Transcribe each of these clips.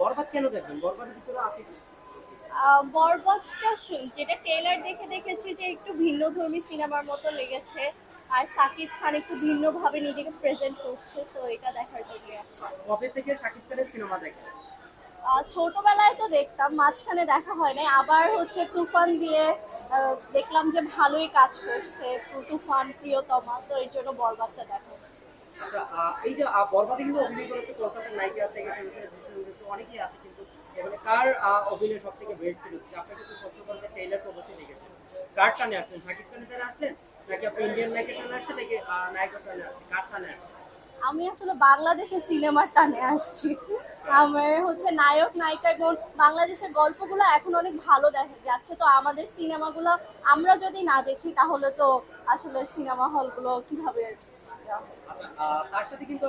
বরবাদ কেন দেখবেন? বরবাদের ভিতরে আছে বরবাদটা যেটা ট্রেলার দেখে দেখেছি যে একটু ভিন্ন ধর্মী সিনেমার মতো লেগেছে আর সাকিব খান একটু ভিন্নভাবে নিজেকে প্রেজেন্ট করছে তো এটা দেখার জন্য কবে থেকে শাকিব খানের সিনেমা দেখেন? ছোটবেলায় তো দেখতাম মাঝখানে দেখা হয় নাই আবার হচ্ছে তুফান দিয়ে দেখলাম যে ভালোই কাজ করছে তুফান প্রিয়তমা তো এর জন্য বরবাদটা দেখা হচ্ছে। আচ্ছা আমি আসলে বাংলাদেশের সিনেমার টানে আসছি। আমার হচ্ছে নায়ক, নায়িকা এবং বাংলাদেশের গল্পগুলো এখন অনেক ভালো দেখা যাচ্ছে। তো আমাদের সিনেমাগুলো আমরা যদি না দেখি, তাহলে তো আসলে সিনেমা হলগুলো কীভাবে ইয়া হবে? আচ্ছা আহ, তার সাথে কিন্তু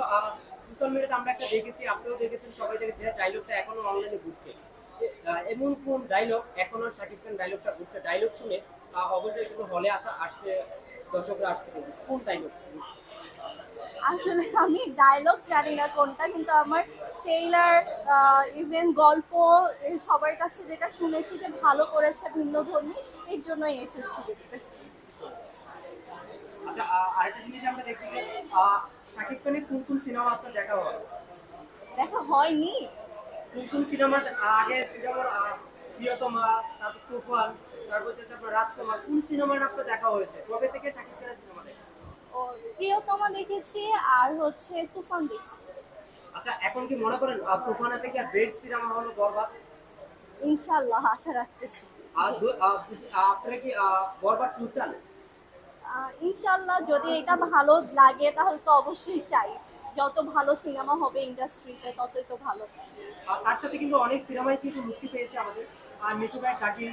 সোশ্যাল মিডিয়াতে আমরা একটা দেখেছি, আপনিও দেখেছেন, সবাই দেখেছে ডায়লগটা এখনও অনলাইনে ঘুরছে। এমন কোন ডায়লগ এখনও শাকিব খান ডায়লগটা ঘুরছে? ডায়লগ শুনে অবশ্যই কিন্তু হলে আসা আসছে, দর্শকরা আসছে কোন ডায়লগ আসলে আমি ডায়লগ জানি না কোনটা, কিন্তু আমার ট্রেইলার ইভেন গল্প সবার কাছে যেটা শুনেছি যে ভালো করেছে ভিন্ন ধর্মী এর জন্যই এসেছি দেখতে। আচ্ছা আরেকটা জিনিস আমরা দেখি যে শাকিব খানের কোন কোন সিনেমা আপনার দেখা হয়? দেখা হয়নি। কোন কোন সিনেমা আগে যেমন প্রিয়তমা তারপর তুফান তারপর হচ্ছে আপনার রাজকুমার কোন সিনেমাটা আপনার দেখা হয়েছে? কবে থেকে শাকিব খানের সিনেমা দেখা প্রিয়তমা দেখেছি আর হচ্ছে তুফান দেখছি। আচ্ছা এখন কি মনে করেন আহ, তুফানের থেকে বেস্ট সিনেমা হলো বরবাদ? ইনশাল্লাহ আশা রাখতেছি। আর আপনারা কি বরবাদ টু চান? ইনশাল্লাহ যদি এটা ভালো লাগে তাহলে তো অবশ্যই চাই। যত ভালো সিনেমা হবে ইন্ডাস্ট্রিতে ততই তো ভালো। আর তার সাথে কিন্তু অনেক সিনেমাই কিন্তু মুক্তি পেয়েছে আমাদের। আর মিশু ভাই ডাকি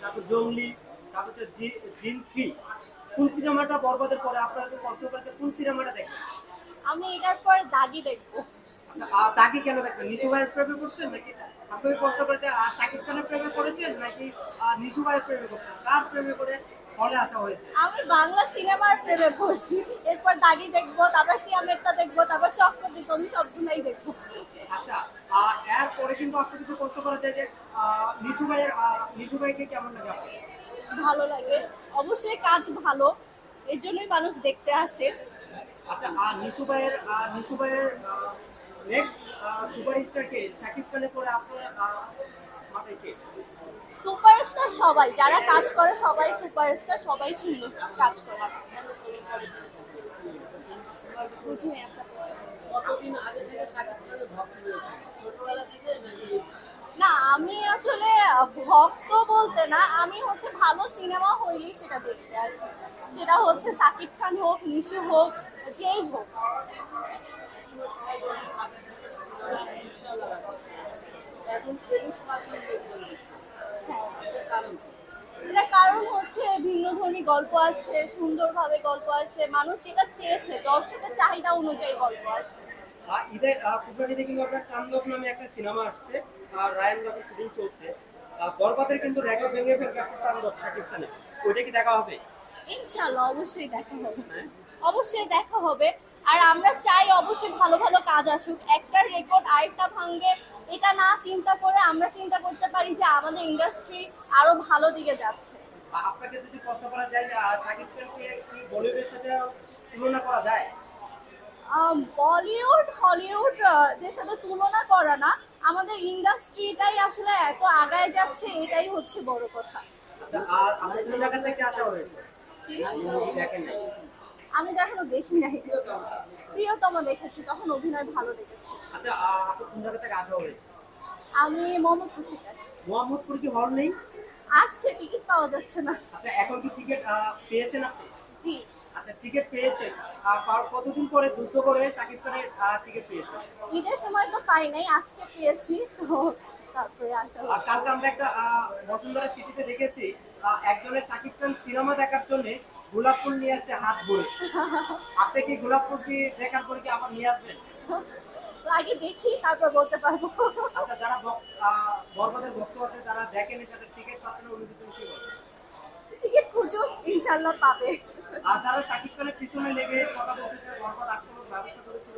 তারপর জঙ্গলি তারপর হচ্ছে জিন থ্রি। কোন সিনেমাটা বরবাদের পরে? আপনারা তো প্রশ্ন করেছে কোন সিনেমাটা দেখবেন? আমি এটার পর দাগি দেখব। আচ্ছা আর কেন দেখবেন? নিশু ভাইয়ের প্রেমে করছেন নাকি? আপনি প্রশ্ন করেছে শাকিব খানের প্রেমে করেছেন নাকি নিশু ভাইয়ের প্রেমে করছেন কার প্রেমে করে আমি বাংলা সিনেমার প্রেমে পড়ছি। এরপর দাগি দেখব তারপর সিয়ামেরটা দেখব তারপর চক্র দিত আমি সবগুলাই দেখব। আচ্ছা আহ, এরপরে কিন্তু আপনি কিছু প্রশ্ন করা যায় যে ভাইয়ের ভাইকে কেমন লাগে ভালো লাগে। অবশ্যই কাজ ভালো। এর জন্যই মানুষ দেখতে আসে। আচ্ছা আর নিশু ভাইয়ের নিশু ভাইয়ের নেক্সট সুপারস্টার কে? শাকিব খানের পরে আপনার আহ, সুপারস্টার সবাই, যারা কাজ করে সবাই সুপারস্টার সবাই সুন্দর কাজ করে। না, আমি আসলে ভক্ত বলতে না, আমি হচ্ছে ভালো সিনেমা হইলেই সেটা দেখতে আসি। সেটা হচ্ছে সাকিব খান হোক, নিশু হোক, যেই হোক। এখন ক্রেডিট পাচ্ছেন লোকজন হ্যাঁ এর কারণ কি? এটা কারণ হচ্ছে ভিন্ন ধর্মী গল্প আসছে সুন্দরভাবে গল্প আসছে মানুষ যেটা চেয়েছে দর্শকের চাহিদা অনুযায়ী গল্প আসছে। ঈদের কিন্তু আপনার নামে একটা সিনেমা আসছে আর রায়ান শুটিং চলছে। কিন্তু রেকর্ড ভেঙে ফেলবে খানের। ওইটা কি দেখা হবে? ইনশাল্লাহ অবশ্যই দেখা হবে। অবশ্যই দেখা হবে। আর আমরা চাই অবশ্যই ভালো ভালো কাজ আসুক। একটা রেকর্ড আরেকটা ভাঙ্গে এটা না চিন্তা করে আমরা চিন্তা করতে পারি যে আমাদের ইন্ডাস্ট্রি আরও ভালো দিকে যাচ্ছে। আপনাকে যদি প্রশ্ন করা যায় যে শাকিব খানকে কি বলিউডের সাথে তুলনা করা যায়? বলিউড হলিউড দের সাথে তুলনা করা না। আমাদের ইন্ডাস্ট্রিটাই আসলে এত আগায় যাচ্ছে এটাই হচ্ছে বড় কথা। আচ্ছা আর আপনি কোন জায়গা থেকে আসা হয়েছে দেখেন নাই আমি তো এখনও দেখি নাই। প্রিয়তম দেখেছি তখন অভিনয় ভালো লেগেছে আচ্ছা আপনি কোন জায়গা থেকে আসা হয়েছে আমি মোহাম্মদপুর থেকে আসছি। মোহাম্মদপুর কি হল নেই? আসছে টিকিট পাওয়া যাচ্ছে না। আচ্ছা এখন কি টিকিট পেয়েছেন আপনি? জি। আচ্ছা টিকিট পেয়েছেন। আর কতদিন পরে যুদ্ধ করে শাকিব খানের টিকিট পেয়েছেন? ঈদের সময় তো পাই নাই আজকে পেয়েছি তো তারপরে আসা আর কালকে আমরা একটা বসুন্ধরা সিটিতে দেখেছি একজনের শাকিব খান সিনেমা দেখার জন্য গোলাপ ফুল নিয়ে আসছে হাত ভরে। আপনি কি গোলাপ ফুল কি দেখার পরে কি আবার নিয়ে আসবেন? আগে দেখি তারপর বলতে পারব। আচ্ছা যারা ভক- ভক্ত আছে যারা দেখেনি তাদের টিকিট পাচ্ছেন অনুভূতি কি টিকিট খুঁজুক ইনশাল্লাহ পাবে। আর যারা শাকিব খানের পিছনে লেগে কথা বলতেছে বরবাদ আক্রমণ ব্যবস্থা করেছিল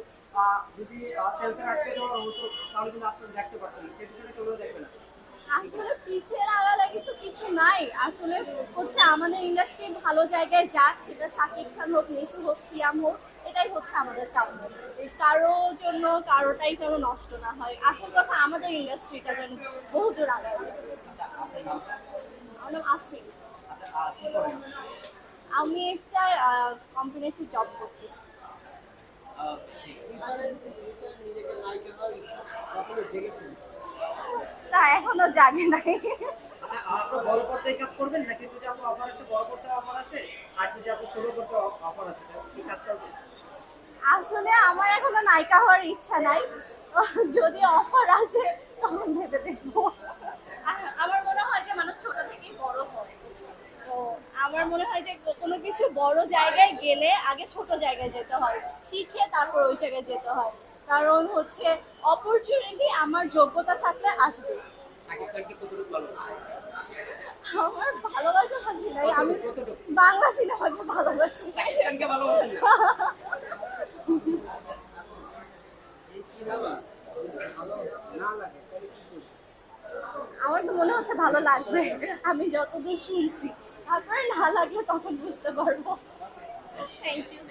যদি সেন্সার আটকে দেওয়া হতো তাহলে কিন্তু আপনারা দেখতে পারতেন না। সেই কেউ দেখবে না। আসলে পিছিয়ে লাগালাগি তো কিছু নাই। আসলে হচ্ছে আমাদের ইন্ডাস্ট্রি ভালো জায়গায় যাক সেটা সাকিব খান হোক নিশু হোক সিয়াম হোক এটাই হচ্ছে আমাদের কাম্য কারও জন্য কারোটাই যেন নষ্ট না হয়। আসল কথা আমাদের ইন্ডাস্ট্রিটা যেন বহুদূর আগায়। আমার করেন আমি একটা কোম্পানিতে জব করতেছি। তা এখনও জানি নাই। আচ্ছা বড় পর্দায় কাজ করবেন নাকি আপনার অফার আসে বড় পর্দায় অফার আসে আর আপনার ছোট পর্দায় অফার তাহলে কি কাজ করবেন? আসলে আমার এখনও নায়িকা হওয়ার ইচ্ছা নাই। যদি অফার আসে তখন ভেবে দেখব। আমার মনে হয় যে মানুষ ছোট থেকেই বড় হয়। তো আমার মনে হয় যে কোনো কিছু বড় জায়গায় গেলে আগে ছোট জায়গায় যেতে হয় শিখে তারপর ওই জায়গায় যেতে হয়। কারণ হচ্ছে অপরচুনিটি আমার যোগ্যতা থাকলে আসবে। ভালো আমার ভালোবাসা নাই আমি বাংলা সিনেমাকে ভালোবাসি? আমার তো মনে হচ্ছে ভালো লাগবে। আমি যতদূর শুনছি তারপরে না লাগলে তখন বুঝতে পারব। Thank you